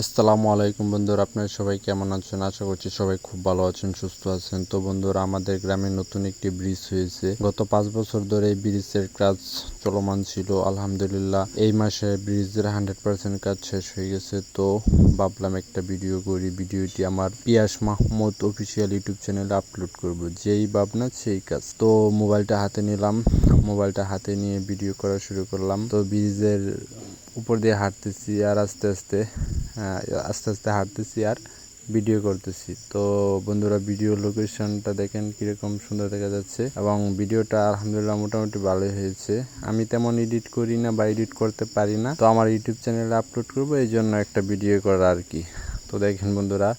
আসসালামু আলাইকুম বন্ধুরা, আপনারা সবাই কেমন আছেন? আশা করছি সবাই খুব ভালো আছেন, সুস্থ আছেন। তো বন্ধুরা, আমাদের গ্রামে নতুন একটি ব্রিজ হয়েছে। গত পাঁচ বছর ধরে এই ব্রিজের কাজ চলমান ছিল, আলহামদুলিল্লাহ। এই মাসে ব্রিজের হান্ড্রেড পার্সেন্ট কাজ শেষ হয়ে গেছে। তো ভাবলাম একটা ভিডিও করি। ভিডিওটি আমার পিয়াস মাহমুদ অফিসিয়াল ইউটিউব চ্যানেলে আপলোড করব। যেই ভাবনা, সেই কাজ। তো মোবাইলটা হাতে নিলাম। মোবাইলটা হাতে নিয়ে ভিডিও করা শুরু করলাম। তো ব্রিজের উপর দিয়ে হাঁটতেছি আর আস্তে আস্তে আস্তে আস্তে হাঁটতেছি আর ভিডিও করতেছি। তো বন্ধুরা ভিডিও লোকেশনটা দেখেন কীরকম সুন্দর দেখা যাচ্ছে এবং ভিডিওটা আলহামদুলিল্লাহ মোটামুটি ভালোই হয়েছে। আমি তেমন এডিট করি না বা এডিট করতে পারি না। তো আমার ইউটিউব চ্যানেলে আপলোড করব, এই জন্য একটা ভিডিও করা আর কি। তো দেখেন বন্ধুরা,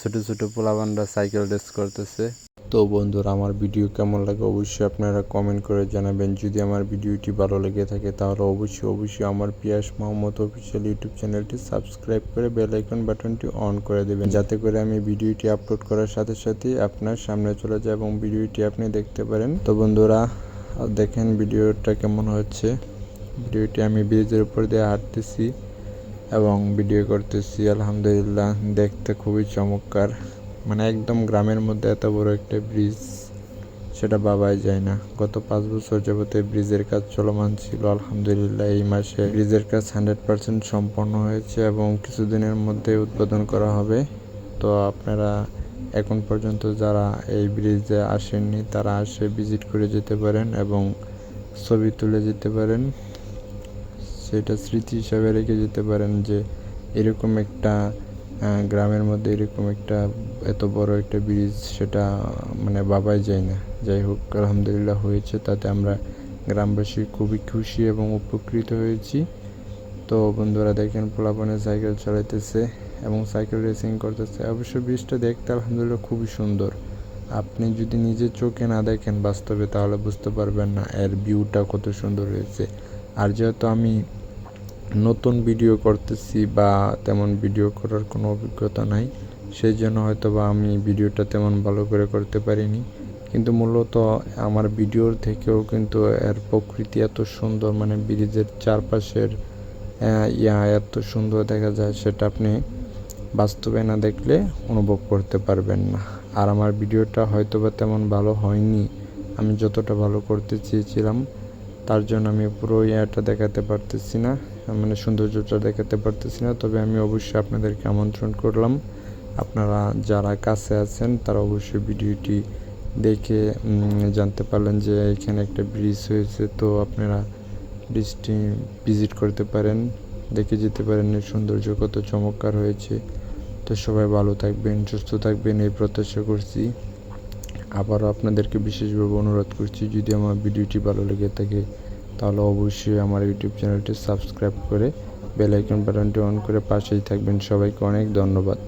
ছোট ছোট পোলাবানরা সাইকেল রেস করতেছে। তো বন্ধুরা, আমার ভিডিও কেমন লাগে অবশ্যই আপনারা কমেন্ট করে জানাবেন। যদি আমার ভিডিওটি ভালো লেগে থাকে, তাহলে অবশ্যই অবশ্যই আমার পিয়াস মোহাম্মদ অফিসিয়াল ইউটিউব চ্যানেলটি সাবস্ক্রাইব করে বেল আইকন বাটনটি অন করে দেবেন। যাতে করে আমি ভিডিওটি আপলোড করার সাথে সাথে আপনার সামনে চলে যায় এবং ভিডিওটি আপনি দেখতে পারেন। তো বন্ধুরা, দেখেন ভিডিওটা কেমন হচ্ছে। ভিডিওটি আমি ব্রিজের উপর দিয়ে হাঁটতেছি এবং ভিডিও করতেছি, আলহামদুলিল্লাহ, দেখতে খুবই চমৎকার। মানে একদম গ্রামের মধ্যে এত বড় একটা ব্রিজ সেটা ভাবাই যায় না। গত পাঁচ বছর যাবতে ব্রিজের কাজ চলমান ছিল। আলহামদুলিল্লাহ এই মাসে ব্রিজের কাজ হান্ড্রেড পার্সেন্ট সম্পন্ন হয়েছে এবং কিছুদিনের মধ্যে উদ্বোধন করা হবে। তো আপনারা এখন পর্যন্ত যারা এই ব্রিজে আসেননি, তারা আসে ভিজিট করে যেতে পারেন এবং ছবি তুলে যেতে পারেন। সেটা স্মৃতি হিসাবে রেখে যেতে পারেন যে এরকম একটা গ্রামের মধ্যে এরকম একটা এত বড় একটা ব্রিজ সেটা মানে বাবাই যায় না। যাই হোক, আলহামদুলিল্লাহ হয়েছে, তাতে আমরা গ্রামবাসী খুবই খুশি এবং উপকৃত হয়েছি। তো বন্ধুরা দেখেন পোলাপনে সাইকেল চালাইতেছে এবং সাইকেল রেসিং করতেছে। অবশ্য ব্রিজটা দেখতে আলহামদুলিল্লাহ খুবই সুন্দর। আপনি যদি নিজে চোখে না দেখেন বাস্তবে, তাহলে বুঝতে পারবেন না, এর ভিউটা কত সুন্দর হয়েছে। আর যেহেতু আমি নতুন ভিডিও করতেছি বা তেমন ভিডিও করার কোনো অভিজ্ঞতা নাই সেই জন্য হয়তো বা আমি ভিডিওটা তেমন ভালো করে করতে পারিনি। কিন্তু মূলত আমার ভিডিওর থেকেও কিন্তু এর প্রকৃতি এত সুন্দর মানে ব্রিজের চারপাশের ইয়া এত সুন্দর দেখা যায়, সেটা আপনি বাস্তবে না দেখলে অনুভব করতে পারবেন না। আর আমার ভিডিওটা হয়তো বা তেমন ভালো হয়নি, আমি যতটা ভালো করতে চেয়েছিলাম তার জন্য আমি পুরো ইয়াটা দেখাতে পারতেছি না মানে সৌন্দর্যটা দেখাতে পারতেছি না। তবে আমি অবশ্যই আপনাদেরকে আমন্ত্রণ করলাম। আপনারা যারা কাছে আছেন, তারা অবশ্যই ভিডিওটি দেখে জানতে পারলেন যে এখানে একটা ব্রিজ হয়েছে। তো আপনারা ব্রিজটি ভিজিট করতে পারেন, দেখে যেতে পারেন সৌন্দর্য কত চমৎকার হয়েছে। তো সবাই ভালো থাকবেন, সুস্থ থাকবেন, এই প্রত্যাশা করছি। আবারও আপনাদেরকে বিশেষভাবে অনুরোধ করছি, যদি আমার ভিডিওটি ভালো লেগে থাকে, তাহলে অবশ্যই আমার ইউটিউব চ্যানেলটি সাবস্ক্রাইব করে বেলাইকন বাটনটি অন করে পাশেই থাকবেন। সবাইকে অনেক ধন্যবাদ।